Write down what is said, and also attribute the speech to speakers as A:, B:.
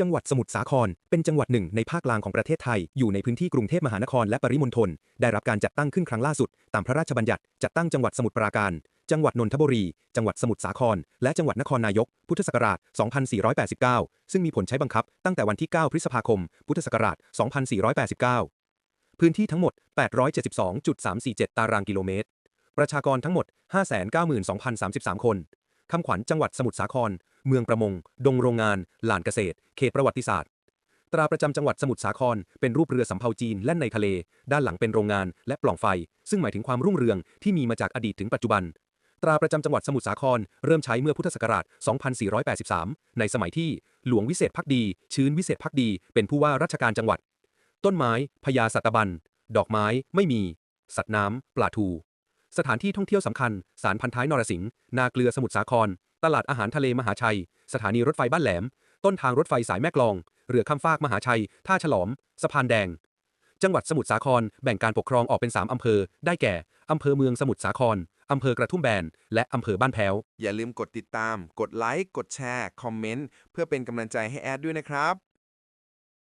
A: จังหวัดสมุทรสาคร เป็นจังหวัดหนึ่งในภาคกลางของประเทศไทย อยู่ในพื้นที่กรุงเทพมหานครและปริมณฑล ได้รับการจัดตั้งขึ้นครั้งล่าสุด ตามพระราชบัญญัติจัดตั้งจังหวัดสมุทรปราการ จังหวัดนนทบุรี จังหวัดสมุทรสาคร และจังหวัดนครนายก พุทธศักราช 2489 ซึ่งมีผลใช้บังคับตั้งแต่วันที่ 9 พฤษภาคม พุทธศักราช 2489 พื้นที่ทั้งหมด 872.347 ตารางกิโลเมตร ประชากรทั้งหมด 592,033 คนคำขวัญจังหวัดสมุทรสาคร เมืองประมง ดงโรงงาน หลานเกษตร เขตประวัติศาสตร์ ตราประจำจังหวัดสมุทรสาคร เป็นรูปเรือสำเภาจีนแล่นในทะเล ด้านหลังเป็นโรงงานและปล่องไฟ ซึ่งหมายถึงความรุ่งเรืองที่มีมาจากอดีตถึงปัจจุบัน ตราประจำจังหวัดสมุทรสาคร เริ่มใช้เมื่อพุทธศักราช 2483 ในสมัยที่หลวงวิเศษพักดี ชื้นวิเศษพักดี เป็นผู้ว่าราชการจังหวัด ต้นไม้พญาสัตบัน ดอกไม้ไม่มี สัตว์น้ำปลาทูสถานที่ท่องเที่ยวสำคัญ สารพันท้ายนรสิงห์ นาเกลือสมุทรสาคร ตลาดอาหารทะเลมหาชัย สถานีรถไฟบ้านแหลม ต้นทางรถไฟสายแม่กลอง เรือข้ามฟากมหาชัย ท่าฉลอม สะพานแดง จังหวัดสมุทรสาคร แบ่งการปกครองออกเป็น 3 อำเภอ ได้แก่ อำเภอเมืองสมุทรสาคร อำเภอกระทุ่มแบน และอำเภอบ้านแพ้ว
B: อย่าลืมกดติดตาม กดไลค์ กดแชร์ คอมเมนต์ เพื่อเป็นกำลังใจให้แอดด้วยนะครับ